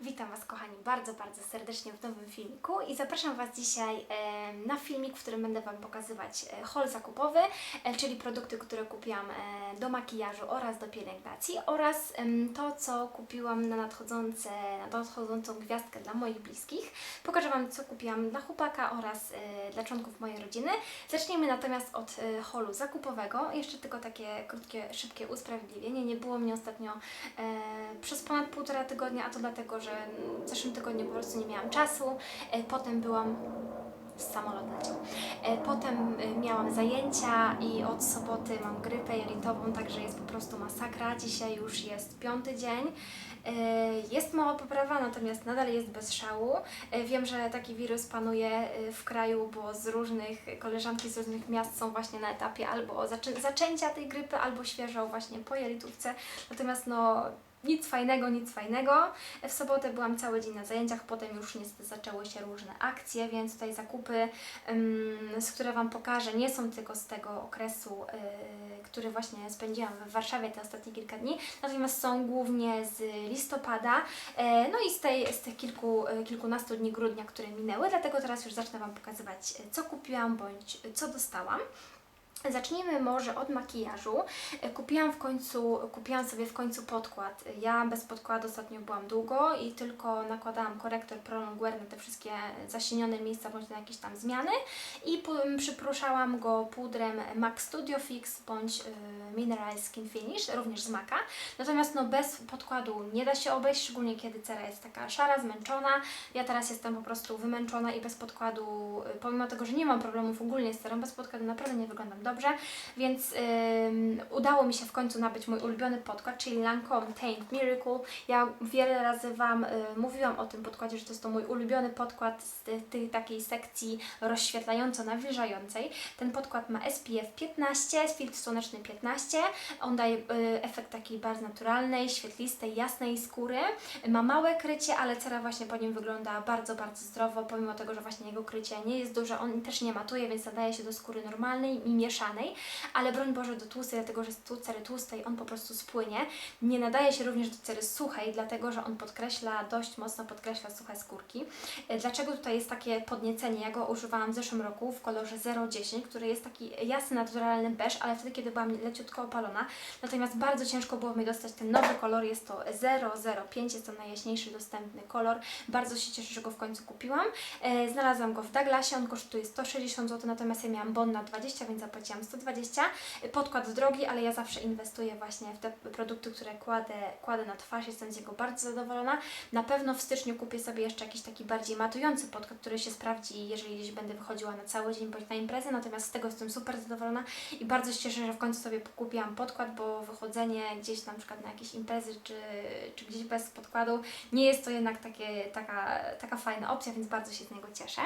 Witam Was kochani bardzo, bardzo serdecznie w nowym filmiku i zapraszam Was dzisiaj na filmik, w którym będę Wam pokazywać e, haul zakupowy, e, czyli produkty, które kupiłam e, do makijażu oraz do pielęgnacji oraz to, co kupiłam na, nadchodzące, na nadchodzącą gwiazdkę dla moich bliskich. Pokażę Wam, co kupiłam dla chłopaka oraz dla członków mojej rodziny. Zacznijmy natomiast od haulu zakupowego. Jeszcze tylko takie krótkie, szybkie usprawiedliwienie. Nie było mnie ostatnio przez ponad półtora tygodnia, a to dlatego, że w zeszłym tygodniu po prostu nie miałam czasu. E, potem byłam samolot leciał. Potem e, miałam zajęcia i od soboty mam grypę jelitową, także jest po prostu masakra. Dzisiaj już jest piąty dzień. E, Jest mała poprawa, natomiast nadal jest bez szału. Wiem, że taki wirus panuje w kraju, bo z różnych koleżanki z różnych miast są właśnie na etapie albo zaczę- zaczęcia tej grypy, albo świeżo właśnie po jelitówce. Natomiast no nic fajnego, nic fajnego. W sobotę byłam cały dzień na zajęciach, potem już niestety zaczęły się różne akcje, więc tutaj zakupy, z które Wam pokażę, nie są tylko z tego okresu, yy, który właśnie spędziłam w Warszawie te ostatnie kilka dni, natomiast są głównie z listopada, e, no i z, tej, z tych kilku, e, kilkunastu dni grudnia, które minęły, dlatego teraz już zacznę Wam pokazywać, e, co kupiłam bądź co dostałam. Zacznijmy może od makijażu. E, Kupiłam w końcu, kupiłam sobie w końcu podkład. Ja bez podkładu ostatnio byłam długo i tylko nakładałam korektor prolonguer na te wszystkie zasienione miejsca bądź na jakieś tam zmiany i przypruszałam go pudrem MAC Studio Fix bądź y, Mineral Skin Finish, również z MACa. Natomiast no bez podkładu nie da się obejść, szczególnie kiedy cera jest taka szara, zmęczona. Ja teraz jestem po prostu wymęczona i bez podkładu, y, pomimo tego, że nie mam problemów ogólnie z cerą, bez podkładu naprawdę nie wyglądam dobrze, więc ym, udało mi się w końcu nabyć mój ulubiony podkład, czyli Lancome Taint Miracle. Ja wiele razy Wam y, mówiłam o tym podkładzie, że to jest to mój ulubiony podkład z tej, takiej sekcji rozświetlająco-nawilżającej. Ten podkład ma SPF 15, filtr słoneczny 15. On daje y, efekt takiej bardzo naturalnej, świetlistej, jasnej skóry. Ma małe krycie, ale cera właśnie po nim wygląda bardzo, bardzo zdrowo, pomimo tego, że właśnie jego krycie nie jest duże. On też nie matuje, więc nadaje się do skóry normalnej i mieszanej, ale broń Boże do tłustej, dlatego że z cery tłustej on po prostu spłynie. Nie nadaje się również do cery suchej, dlatego że on podkreśla, dość mocno podkreśla suche skórki. E, Dlaczego tutaj jest takie podniecenie? Ja go używałam w zeszłym roku w kolorze 010, który jest taki jasny, naturalny beż, ale wtedy, kiedy byłam leciutko opalona. Natomiast bardzo ciężko było mi dostać ten nowy kolor, jest to 005, jest to najjaśniejszy dostępny kolor. Bardzo się cieszę, że go w końcu kupiłam. E, znalazłam go w Douglasie, on kosztuje 160 zł, natomiast ja miałam bon na 20, więc zapłaciłam 120. E, Podkład drogi, ale ja zawsze inwestuję właśnie w te produkty, które kładę, kładę na twarz, jestem z niego bardzo zadowolona. Na pewno w styczniu kupię sobie jeszcze jakiś taki bardziej matujący podkład, który się sprawdzi, jeżeli gdzieś będę wychodziła na cały dzień bądź na imprezę, natomiast z tego jestem super zadowolona i bardzo się cieszę, że w końcu sobie kupiłam podkład, bo wychodzenie gdzieś na przykład na jakieś imprezy czy, czy gdzieś bez podkładu nie jest to jednak takie, taka, taka fajna opcja, więc bardzo się z niego cieszę.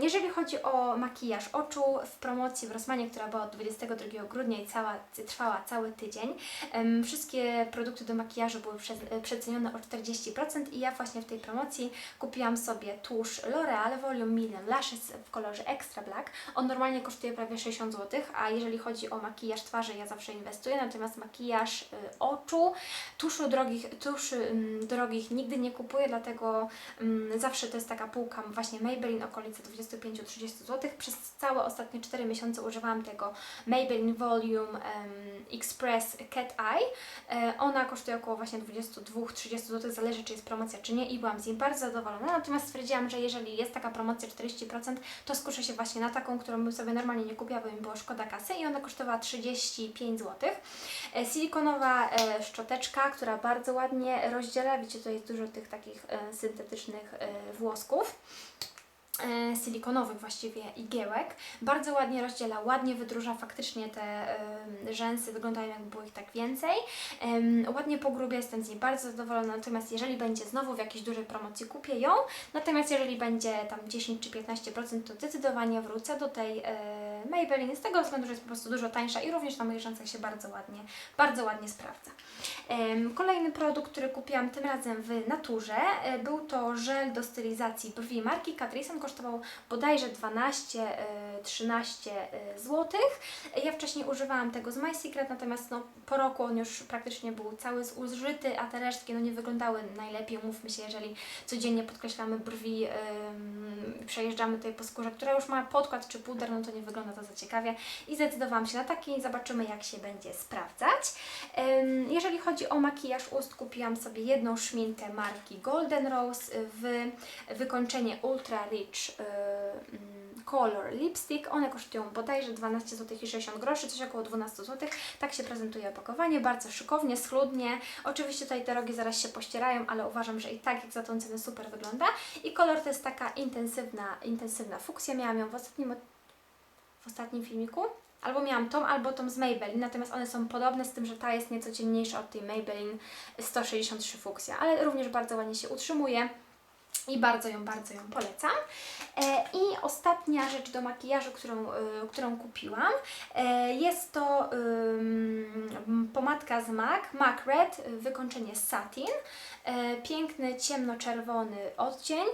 Jeżeli chodzi o makijaż oczu, w promocji w Rossmanie, która była od 22 grudnia i cała, trwała cały tydzień, wszystkie produkty do makijażu były prze, przecenione o 40% i ja właśnie w tej promocji kupiłam sobie tusz L'Oreal Volume Million Lashes w kolorze Extra Black. On normalnie kosztuje prawie 60 zł, a jeżeli chodzi o makijaż twarzy, ja zawsze inwestuję, natomiast makijaż y, oczu, tuszu drogich, tuszy ym, drogich nigdy nie kupuję, dlatego ym, zawsze to jest taka półka właśnie Maybelline okolice 25-30 zł. Przez całe ostatnie 4 miesiące używałam tego Maybelline Volume Express Cat Eye. E, ona kosztuje około właśnie 22-30 zł, zależy czy jest promocja czy nie i byłam z niej bardzo zadowolona. Natomiast stwierdziłam, że jeżeli jest taka promocja 40%, to skuszę się właśnie na taką, którą bym sobie normalnie nie kupiła, bo mi było szkoda kasy i ona kosztowała 35 zł. E, Silikonowa e, szczoteczka, która bardzo ładnie rozdziela, widzicie tutaj jest dużo tych takich syntetycznych włosków silikonowych właściwie igiełek. Bardzo ładnie rozdziela, ładnie wydróża faktycznie te e, rzęsy, wyglądają jakby było ich tak więcej. Ładnie pogrubia, jestem z niej bardzo zadowolona, natomiast jeżeli będzie znowu w jakiejś dużej promocji, kupię ją. Natomiast jeżeli będzie tam 10 czy 15%, to zdecydowanie wrócę do tej, e, e, Maybelline z tego względu, że jest po prostu dużo tańsza i również na moich rzęsach się bardzo ładnie, bardzo ładnie sprawdza. Kolejny produkt, który kupiłam tym razem w naturze, e, był to żel do stylizacji brwi marki Catrice. On kosztował bodajże 12-13 zł. Ja wcześniej używałam tego z My Secret, natomiast no, po roku on już praktycznie był cały zużyty, a te resztki no, nie wyglądały najlepiej. Mówmy się, jeżeli codziennie podkreślamy brwi, ym, przejeżdżamy tutaj po skórze, która już ma podkład czy puder, no to nie wygląda to za ciekawie. I zdecydowałam się na taki zobaczymy, jak się będzie sprawdzać. Jeżeli chodzi o makijaż ust, kupiłam sobie jedną szminkę marki Golden Rose w wykończenie Ultra Rich yy, mm, Color Lipstick. One kosztują bodajże 12 zł i 60 groszy, coś około 12 zł. Tak się prezentuje opakowanie, bardzo szykownie, schludnie. Oczywiście tutaj te rogi zaraz się pościerają, ale uważam, że i tak jak za tą cenę super wygląda. I kolor to jest taka intensywna, intensywna fuksja. Miałam ją w ostatnim, od- ostatnim filmiku. Albo miałam tą, albo tą z Maybelline, natomiast one są podobne z tym, że ta jest nieco ciemniejsza od tej Maybelline 163 fuksja, ale również bardzo ładnie się utrzymuje i bardzo ją, bardzo ją polecam. E, I ostatnia rzecz do makijażu, którą, y, którą kupiłam, e, jest to pomadka z MAC, MAC Red, wykończenie satin. E, piękny, ciemnoczerwony odcień.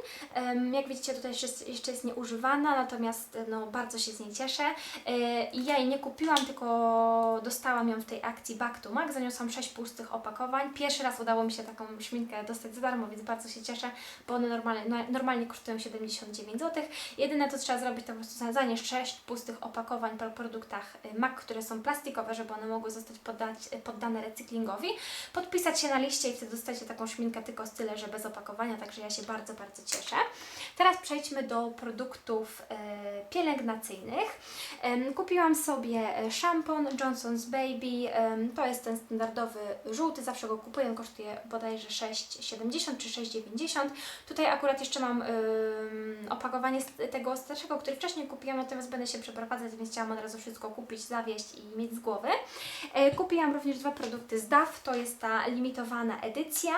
Jak widzicie, tutaj jeszcze jest, nieużywana, natomiast e, no, bardzo się z niej cieszę. E, I ja jej nie kupiłam, tylko dostałam ją w tej akcji Back to MAC. Zaniosłam 6 pustych opakowań. Pierwszy raz udało mi się taką szminkę dostać za darmo, więc bardzo się cieszę, bo one normalnie, no, normalnie kosztują 79 zł. Jedyne co trzeba zrobić to po prostu zanieść 6 pustych opakowań po produktach y, MAC, które są plastikowe, żeby one mogły zostać poddać, poddane recyklingowi. Podpisać się na liście i wtedy dostajecie taką szminkę tylko z tyle, że bez opakowania, także ja się bardzo, bardzo cieszę. Teraz przejdźmy do produktów e, pielęgnacyjnych. Kupiłam sobie e, szampon Johnson's Baby. To jest ten standardowy żółty, zawsze go kupuję, on kosztuje bodajże 6,70 czy 6,90. Tutaj akurat jeszcze mam opakowanie tego starszego, który wcześniej kupiłam, natomiast będę się przeprowadzać, więc chciałam od razu wszystko kupić, zawieść i mieć z głowy. E, kupiłam również dwa produkty z DAF, to jest ta limitowana edycja.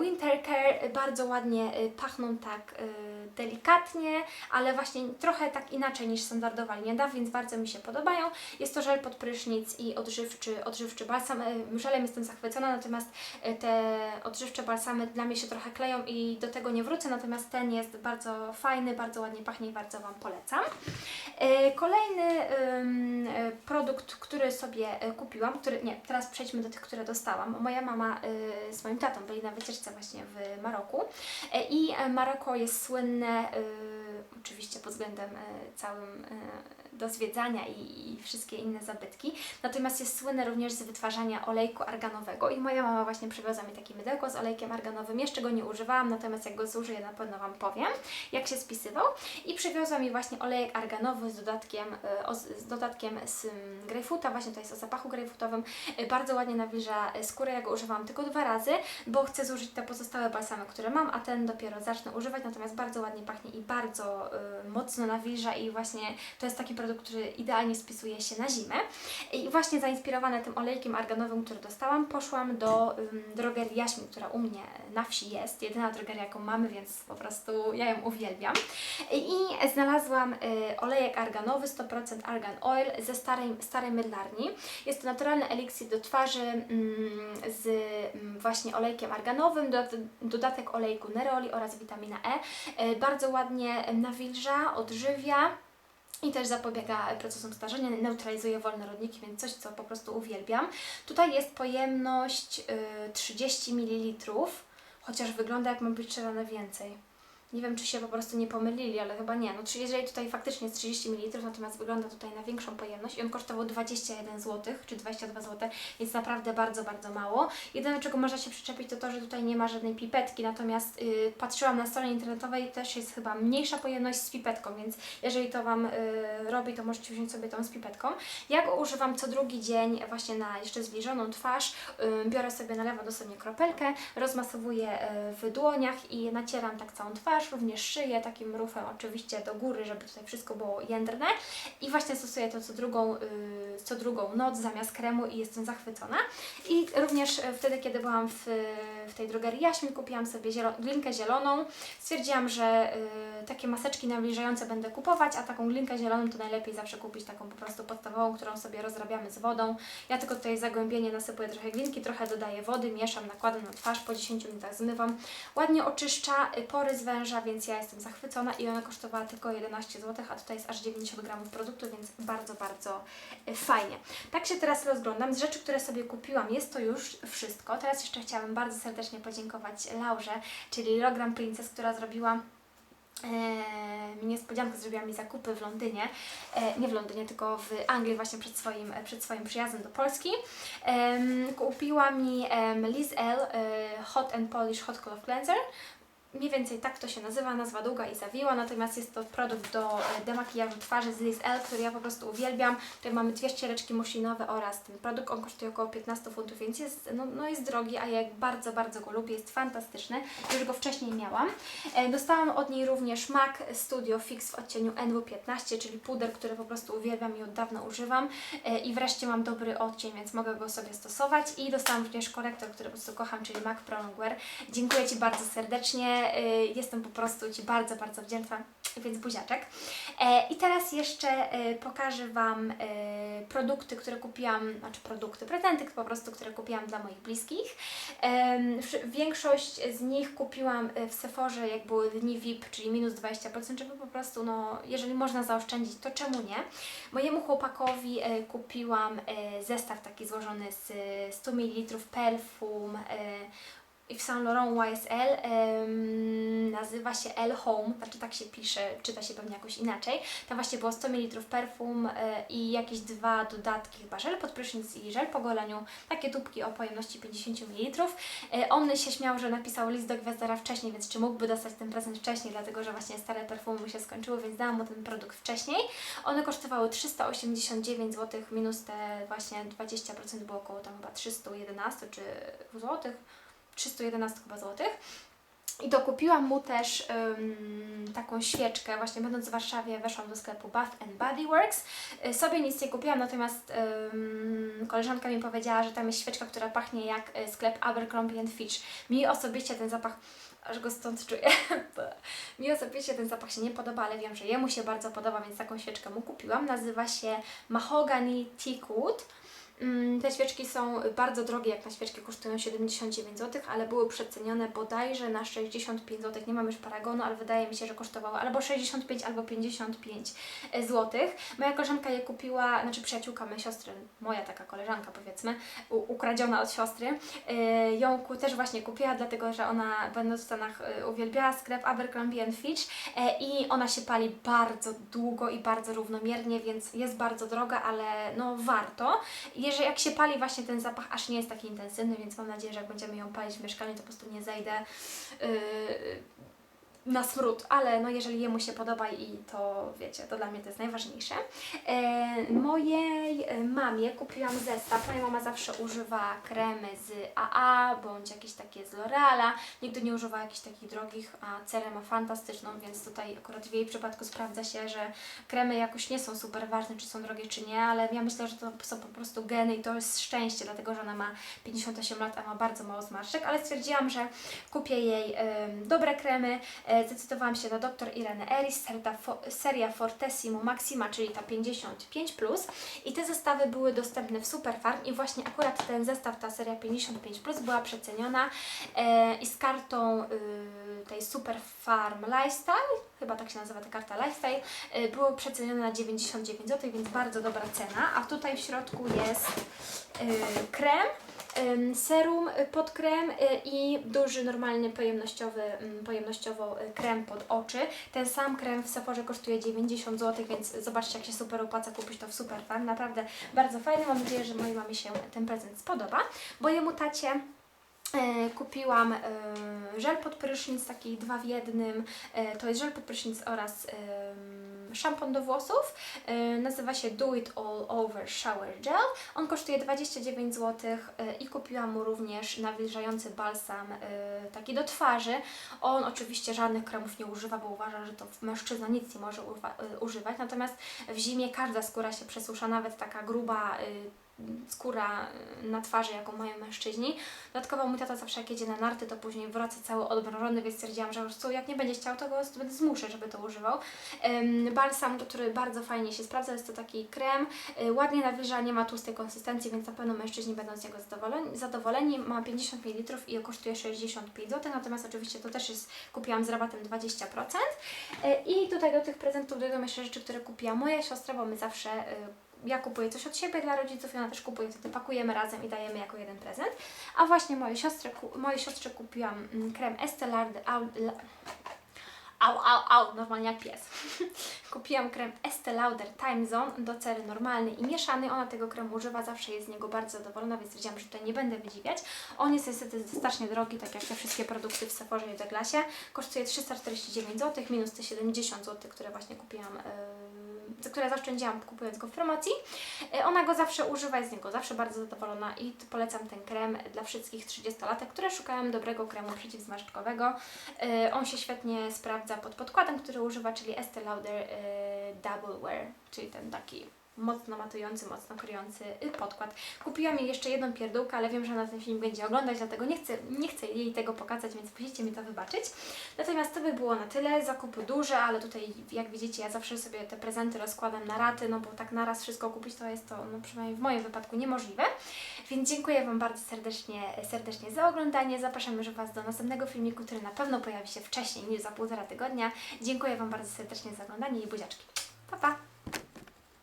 Winter Care bardzo ładnie pachną tak delikatnie, ale właśnie trochę tak inaczej niż standardowa DAF, więc bardzo mi się podobają. Jest to żel pod prysznic i odżywczy, odżywczy balsam. E, Żelem jestem zachwycona, natomiast e, te odżywcze balsamy dla mnie się trochę kleją i do tego nie wrócę, natomiast ten jest bardzo fajny, bardzo ładnie pachnie i bardzo Wam polecam. E, Kolejny produkt, który sobie kupiłam, który, nie, teraz przejdźmy do tych, które dostałam. Moja mama z moim tatą byli na wycieczce właśnie w Maroku i Maroko jest słynne e, oczywiście pod względem e, całym e, do zwiedzania i, i wszystkie inne zabytki, natomiast jest słynne również z wytwarzania olejku arganowego. I moja mama właśnie przywiozła mi takie mydełko z olejkiem arganowym, jeszcze go nie używałam, natomiast jak go zużyję na pewno Wam powiem, jak się spisywał. I przywiozła mi właśnie olejek arganowy z dodatkiem, e, z dodatkiem z mm, grejpfruta, właśnie to jest o zapachu grejpfrutowym, E, bardzo ładnie nawilża e, skórę, ja go używałam tylko dwa razy, bo chcę zużyć te pozostałe balsamy, które mam, a ten dopiero zacznę używać, natomiast bardzo ładnie pachnie i bardzo y, mocno nawilża. I właśnie to jest taki produkt, który idealnie spisuje się na zimę. I właśnie zainspirowana tym olejkiem arganowym, który dostałam, poszłam do ym, drogerii Jaśmin, która u mnie na wsi jest, jedyna drogeria, jaką mamy, więc po prostu ja ją uwielbiam. I znalazłam y, olejek arganowy, 100% argan oil ze starej, starej mydlarni. Jest to naturalny eliksir do twarzy mm, z mm, właśnie olejkiem arganowym, dodat- dodatek olejku neroli oraz witamina E. Y, Bardzo ładnie nawilża, odżywia. I też zapobiega procesom starzenia, neutralizuje wolne rodniki, więc coś, co po prostu uwielbiam. Tutaj jest pojemność y, 30 ml, chociaż wygląda jak ma być strzelane więcej. Nie wiem, czy się po prostu nie pomylili, ale chyba nie. No, czy jeżeli tutaj faktycznie jest 30 ml, natomiast wygląda tutaj na większą pojemność i on kosztował 21 zł, czy 22 zł, więc naprawdę bardzo, bardzo mało. Jedyne, czego można się przyczepić, to to, że tutaj nie ma żadnej pipetki, natomiast y, patrzyłam na stronie internetowej, też jest chyba mniejsza pojemność z pipetką, więc jeżeli to Wam y, robi, to możecie wziąć sobie tą z pipetką. Ja go używam co drugi dzień właśnie na jeszcze zbliżoną twarz. Y, biorę sobie, nalewam dosłownie kropelkę, rozmasowuję y, w dłoniach i nacieram tak całą twarz. Twarz, również szyję takim rufem oczywiście do góry, żeby tutaj wszystko było jędrne i właśnie stosuję to co drugą, yy, co drugą noc zamiast kremu i jestem zachwycona. I również e, wtedy, kiedy byłam w, w tej drogerii Jaśmi, kupiłam sobie zielo, glinkę zieloną. Stwierdziłam, że y, takie maseczki nawilżające będę kupować, a taką glinkę zieloną to najlepiej zawsze kupić taką po prostu podstawową, którą sobie rozrabiamy z wodą. Ja tylko tutaj zagłębienie nasypuję trochę glinki, trochę dodaję wody, mieszam, nakładam na twarz, po 10 minutach zmywam. Ładnie oczyszcza y, pory z węża, więc ja jestem zachwycona i ona kosztowała tylko 11 zł, a tutaj jest aż 90 gramów produktu, więc bardzo, bardzo y, fajnie. Tak się teraz rozglądam. Z rzeczy, które sobie kupiłam, jest to już wszystko. Teraz jeszcze chciałabym bardzo serdecznie podziękować Laurze, czyli Logram Princess, która zrobiła e, mi niespodziankę, zrobiła mi zakupy w Londynie, e, nie w Londynie, tylko w Anglii właśnie przed swoim, e, przed swoim przyjazdem do Polski. Kupiła mi Liz L e, Hot and Polish Hot Color Cleanser. Mniej więcej tak to się nazywa, nazwa długa i zawiła, natomiast jest to produkt do e, demakijażu twarzy z Liz L, który ja po prostu uwielbiam. Tutaj mamy dwie ściereczki muślinowe oraz ten produkt, on kosztuje około 15 funtów, więc jest, no, no jest drogi, a ja bardzo, bardzo go lubię, jest fantastyczny. Już go wcześniej miałam. E, Dostałam od niej również MAC Studio Fix w odcieniu NW15, czyli puder, który po prostu uwielbiam i od dawna używam. E, I wreszcie mam dobry odcień, więc mogę go sobie stosować. I dostałam również korektor, który po prostu kocham, czyli MAC Pro Longwear. Dziękuję Ci bardzo serdecznie. E, Jestem po prostu Ci bardzo, bardzo wdzięczna, więc buziaczek. E, I teraz jeszcze e, pokażę Wam e, produkty, które kupiłam, znaczy produkty, prezenty po prostu, które kupiłam dla moich bliskich. Większość z nich kupiłam w Sephorze, jak były dni VIP, czyli minus 20%, żeby po prostu, no, jeżeli można zaoszczędzić, to czemu nie? Mojemu chłopakowi kupiłam zestaw taki złożony z e, 100 ml perfum, Yves Saint Laurent YSL em, nazywa się L Home, znaczy tak się pisze, czyta się pewnie jakoś inaczej. Tam właśnie było 100 ml perfum e, i jakieś dwa dodatki, chyba żel pod prysznic i żel po goleniu, takie tubki o pojemności 50 ml. E, on się śmiał, że napisał list do gwiazdora wcześniej, więc czy mógłby dostać ten prezent wcześniej, dlatego że właśnie stare perfumy mu się skończyły, więc dałam mu ten produkt wcześniej. One kosztowały 389 zł, minus te właśnie 20% było około tam chyba 311 czy złotych. 311 chyba złotych. I dokupiłam mu też ym, taką świeczkę, właśnie będąc w Warszawie weszłam do sklepu Bath and Body Works. Y, sobie nic nie kupiłam, natomiast ym, koleżanka mi powiedziała, że tam jest świeczka, która pachnie jak y, sklep Abercrombie Fitch. Mi osobiście ten zapach, aż go stąd czuję, mi osobiście ten zapach się nie podoba, ale wiem, że jemu się bardzo podoba, więc taką świeczkę mu kupiłam. Nazywa się Mahogany Teakwood. Mm, Te świeczki są bardzo drogie, jak na świeczki kosztują 79 zł, ale były przecenione bodajże na 65 zł. Nie mam już paragonu, ale wydaje mi się, że kosztowały albo 65, albo 55 zł. Moja koleżanka je kupiła, znaczy przyjaciółka mojej siostry, moja taka koleżanka powiedzmy, ukradziona od siostry, yy, ją też właśnie kupiła, dlatego że ona będąc w Stanach yy, uwielbiała sklep Abercrombie Fitch i ona się pali bardzo długo i bardzo równomiernie, więc jest bardzo droga, ale no warto. Jeżeli jak się pali właśnie ten zapach aż nie jest taki intensywny, więc mam nadzieję, że jak będziemy ją palić w mieszkaniu, to po prostu nie zejdę yy, na smród, ale no jeżeli jemu się podoba i to wiecie, to dla mnie to jest najważniejsze. E, mojej e, mamie kupiłam zestaw. Moja mama zawsze używa kremy z AA bądź jakieś takie z L'Oreala. Nigdy nie używa jakichś takich drogich, a cerę ma fantastyczną, więc tutaj akurat w jej przypadku sprawdza się, że kremy jakoś nie są super ważne, czy są drogie, czy nie, ale ja myślę, że to są po prostu geny i to jest szczęście, dlatego że ona ma 58 lat, a ma bardzo mało zmarszczek, ale stwierdziłam, że kupię jej dobre kremy. E, Zdecydowałam się na Dr. Irene Eris, seria Fortissimo Maxima, czyli ta 55+. Plus. I te zestawy były dostępne w Superfarm i właśnie akurat ten zestaw, ta seria 55+, plus była przeceniona e, i z kartą y, tej Superfarm Lifestyle, chyba tak się nazywa ta karta Lifestyle, y, było przecenione na 99 zł, więc bardzo dobra cena. A tutaj w środku jest y, krem, serum pod krem y, i duży, normalny, pojemnościowy, ym, pojemnościowo y, krem pod oczy. Ten sam krem w Sephorze kosztuje 90 zł, więc zobaczcie, jak się super opłaca kupić to w Superfarm. Naprawdę bardzo fajny. Mam nadzieję, że mojej mamie się ten prezent spodoba, bo jemu tacie E, Kupiłam e, żel pod prysznic, taki dwa w jednym. E, To jest żel pod prysznic oraz szampon do włosów. E, nazywa się Do It All Over Shower Gel. On kosztuje 29 zł e, i kupiłam mu również nawilżający balsam e, taki do twarzy. On oczywiście żadnych kremów nie używa, bo uważa, że to mężczyzna nic nie może e, używać. Natomiast w zimie każda skóra się przesusza, nawet taka gruba e, skóra y, na twarzy, jaką mają mężczyźni. Dodatkowo mój tata zawsze jak jedzie na narty, to później wraca cały odmrożony, więc stwierdziłam, że po prostu jak nie będzie chciał, to go będę zmuszę, żeby to używał. Balsam, który bardzo fajnie się sprawdza, jest to taki krem, y, ładnie nawilża, nie ma tłustej konsystencji, więc na pewno mężczyźni będą z niego zadowoleni. zadowoleni. Ma 50 ml i kosztuje 65 zł, natomiast oczywiście to też jest, kupiłam z rabatem 20%. Y, I tutaj do tych prezentów dojdą jeszcze rzeczy, które kupiła moja siostra, bo my zawsze ja kupuję coś od siebie dla rodziców i ona też kupuje, wtedy pakujemy razem i dajemy jako jeden prezent. A właśnie mojej siostrze, mojej siostrze kupiłam mm, krem Estee Lauder, au, au, au, normalnie jak pies. kupiłam krem Estee Lauder Time Zone do cery normalnej i mieszanej. Ona tego kremu używa, zawsze jest z niego bardzo zadowolona, więc wiedziałam, że tutaj nie będę wydziwiać. On jest niestety strasznie drogi, tak jak te wszystkie produkty w Sephorze i Douglasie. Kosztuje 349 zł, minus te 70 zł, które właśnie kupiłam, yy, które zaoszczędziłam kupując go w promocji. Yy, Ona go zawsze używa, jest z niego zawsze bardzo zadowolona i polecam ten krem dla wszystkich 30-latek, które szukają dobrego kremu przeciwzmarszczkowego. Yy, On się świetnie sprawdza pod podkładem, który używa, czyli Estee Lauder yy, Double Wear, czyli ten taki mocno matujący, mocno kryjący y, podkład. Kupiłam jej jeszcze jedną pierdółkę, ale wiem, że ona ten film będzie oglądać, dlatego nie chcę, nie chcę jej tego pokazać, więc musicie mi to wybaczyć. Natomiast to by było na tyle. Zakupy duże, ale tutaj jak widzicie, ja zawsze sobie te prezenty rozkładam na raty, no bo tak naraz wszystko kupić to jest to, no przynajmniej w moim wypadku niemożliwe. Więc dziękuję Wam bardzo serdecznie, serdecznie za oglądanie. Zapraszam już Was do następnego filmiku, który na pewno pojawi się wcześniej niż za półtora tygodnia. Dziękuję Wam bardzo serdecznie za oglądanie i buziaczki. Pa, pa!